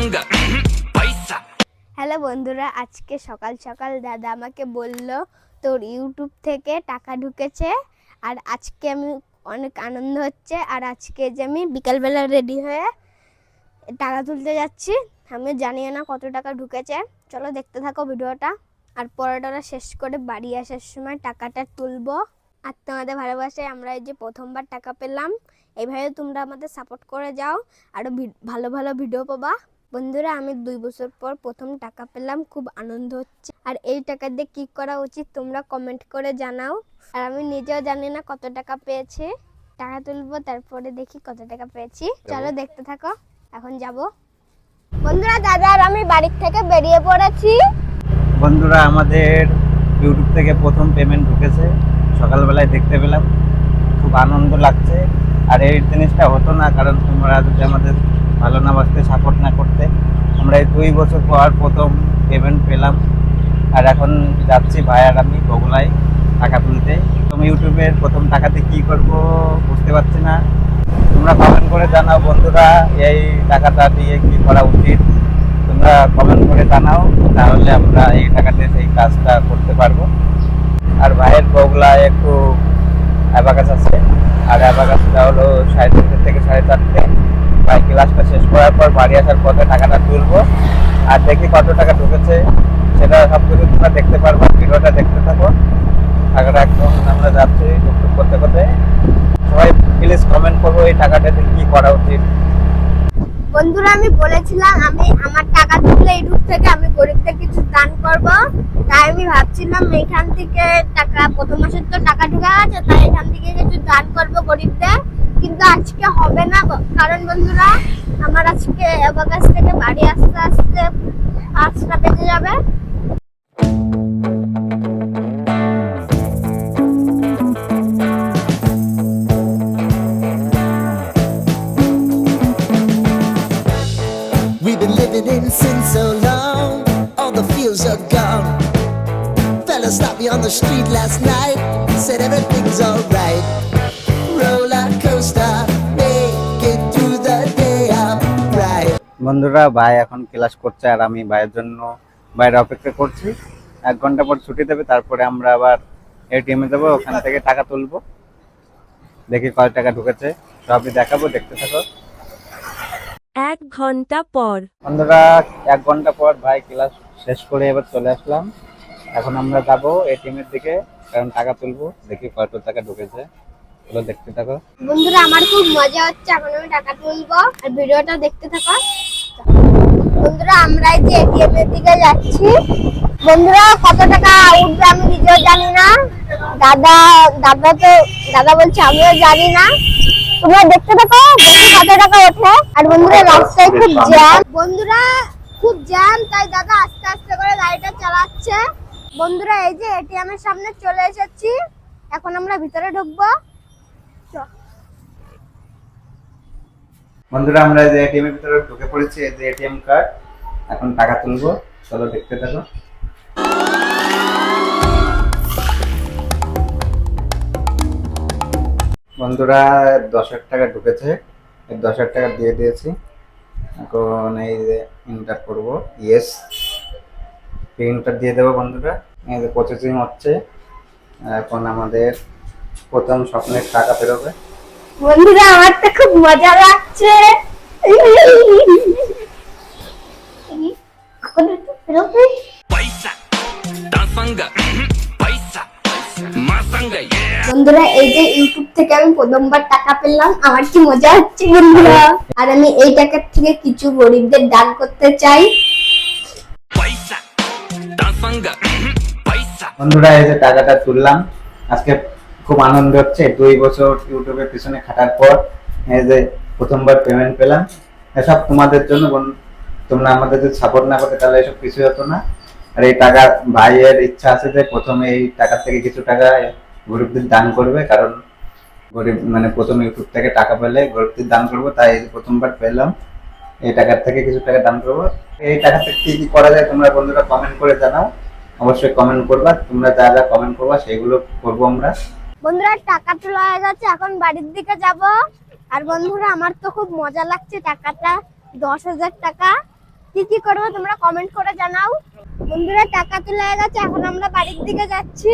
Paisa. Hello বন্ধুরা, আজকে সকাল সকাল দাদা আমাকে বলল, তোর ইউটিউব থেকে টাকা ঢুকেছে আর আজকে আমি অনেক আনন্দ হচ্ছে আর আজকে যে আমি বিকালবেলা রেডি হয়ে টাকা তুলতে যাচ্ছি আমি জানিও না কত টাকা ঢুকেছে। চলো দেখতে থাকো ভিডিওটা আর পড়াটা শেষ করে বাড়ি আসার সময় টাকাটা তুলবো। আর তোমাদের ভালোবাসায় আমরা এই যে প্রথমবার টাকা পেলাম এইভাবে তোমরা আমাদের সাপোর্ট করে যাও আরও ভালো ভালো ভিডিও পাবা। বন্ধুরা আমি দুই বছর পর প্রথম টাকা পেলাম খুব আনন্দ হচ্ছে। আর এই টাকা দিয়ে কি করা উচিত তোমরা কমেন্ট করে জানাও। আর আমি নিজেও জানি না কত টাকা পেয়েছে। টাকা তুলবো তারপরে দেখি কত টাকা পেয়েছি। চলো দেখতে থাকো এখন যাব। বন্ধুরা দাদা আর আমি বাড়ির থেকে বেরিয়ে পড়েছি। বন্ধুরা আমাদের ইউটিউব থেকে প্রথম পেমেন্ট ঢুকেছে। সকালবেলায় দেখতে পেলাম। খুব আনন্দ লাগছে। আর এই জিনিসটা হতো না কারণ তোমরা যদি আমাদের ভালো না বাসতে আমরা দুই বছর পর প্রথম পেমেন্ট পেলাম। আর এখন যাচ্ছি ভাই আর আমি বগুলায় টাকা তুলতে। তুমি ইউটিউবের প্রথম টাকাতে কি করব বুঝতে পারছি না। তোমরা কমেন্ট করে জানাও, বন্ধুরা, এই টাকাটা দিয়ে কি করা উচিত? তোমরা কমেন্ট করে জানাও, তাহলে আমরা এই টাকাতে সেই কাজটা করতে পারব। আর ভাইয়ের বগুলায় একটু অ্যাবাকাস আছে। আর অ্যাবাকাসটা হলো সাড়ে তিনটে থেকে সাড়ে চারটে। ভাই ক্লাসটা শেষ করার পর বাড়ি আসার পথে টাকাটা তুলবো। আর দেখি কত টাকা ঢুকেছে, সেটা সব কিছু তোমরা দেখতে পারব, ভিডিওটা দেখতে থাকো। টাকাটা একদম আমরা যাচ্ছি টুকটুক করতে করতে। সবাই প্লিজ কমেন্ট করব এই টাকাটাতে কি করা উচিত। বন্ধুরা, আমি বলেছিলাম আমি আমার টাকা তুললে ইউটিউব থেকে আমি গরিবদের কিছু দান করব। তাই আমি ভাবছিলাম এখান থেকে টাকা, প্রথম মাসের তো টাকা ঢুকে আছে, তাই এখান থেকে কিছু দান করব গরিবদের। কিন্তু আজকে হবে না কারণ বন্ধুরা আমার আজকে এবার থেকে বাড়ি আসতে আসতে পাঁচটা বেজে যাবে We've been living me on the street last night, said everything's alright. Roller coaster, বন্ধুরা ভাই এখন ক্লাস করছে আর আমি ভাইয়ের জন্য বাইরে অপেক্ষা করছি। এক ঘণ্টা পর ছুটি দেবে তারপরে আমরা আবার এটিএমে যাব ওখান থেকে টাকা তুলবো। দেখি কয় টাকা ঢুকেছে সবই দেখাবো দেখতে থাকো। এক ঘণ্টা পর। বন্ধুরা এক ঘণ্টা পর ভাই ক্লাস শেষ করে এবার চলে আসলাম। এখন আমরা যাব এটিএম এর দিকে কারণ টাকা তুলবো দেখি কত টাকা ঢুকেছে। এগুলো দেখতে থাকো। বন্ধুরা, আমার খুব মজা হচ্ছে। এখন আমি টাকা তুলবো আর ভিডিওটা দেখতে থাকো। বন্ধুরা, আমরা এই যে এটিএম এর দিকে যাচ্ছি। বন্ধুরা, কত টাকা উঠবে আমি নিজেও জানি না। দাদা দাদা তো, দাদা বলছে, আমিও জানি না। তোমরা দেখতে থাকো কত টাকা ওঠে। আর বন্ধুরা, রাস্তায় খুব জ্যাম। বন্ধুরা, খুব জ্যাম, তাই দাদা আস্তে আস্তে করে গাড়িটা চালাচ্ছে। বন্ধুরা, এই যে এটিএম এর সামনে চলে এসেছি। এখন আমরা ভিতরে ঢুকবো। বন্ধুরা, আমরা যে এটিএম এর ভিতরে ঢুকে পড়েছি যে এটিএম কার্ড এখন টাকা তুলবো। চলো দেখতে থাকো। বন্ধুরা, দশ হাজার টাকা ঢুকেছে। দশ হাজার টাকা দিয়ে দিয়েছি। এখন এই যে ইন্টার করব। ইয়েস প্রিন্টার দিয়ে দেবো বন্ধুরা। এই যে প্রসেসিং হচ্ছে। এখন আমাদের প্রথম স্বপ্নের টাকা বেরোবে বন্ধুরা আমার তো খুব মজা লাগছে. বন্ধুরা এই যে ইউটিউব থেকে আমি প্রথমবার টাকা পেলাম আমার কি মজা হচ্ছে বন্ধুরা? আর আমি এই টাকার থেকে কিছু গরিবদের দান করতে চাই. বন্ধুরা এই যে টাকাটা তুললাম আজকে খুব আনন্দ হচ্ছে। দুই বছর ইউটিউবের পিছনে খাটার পর, এই যে প্রথমবার পেমেন্ট পেলাম। এসব তোমাদের জন্য। তোমরা আমাদের যদি সাপোর্ট না করতে, তাহলে এসব কিছুই হতো না। আর এই টাকা ভাইয়ের ইচ্ছা আছে যে প্রথমে এই টাকা থেকে কিছু টাকা গরিবদের দান করবে, কারণ গরিব মানে প্রথম ইউটিউব থেকে টাকা পেলে গরিবদের দান করব, তাই প্রথমবার পেলাম। এই টাকার থেকে কিছু টাকা দান করব। এই টাকা থেকে কি কি করা যায় তোমরা বন্ধুরা কমেন্ট করে জানাও। অবশ্যই কমেন্ট করবা। তোমরা যা যা কমেন্ট করবা সেগুলো করব আমরা। বন্ধুরা, টাকা তোলা যাচ্ছে, এখন বাড়ির দিকে যাব। আর বন্ধুরা, আমার তো খুব মজা লাগছে টাকাটা, দশ হাজার টাকা। কি কি করব তোমরা কমেন্ট করে জানাও। বন্ধুরা, টাকা তোলা যাচ্ছে, এখন আমরা বাড়ির দিকে যাচ্ছি।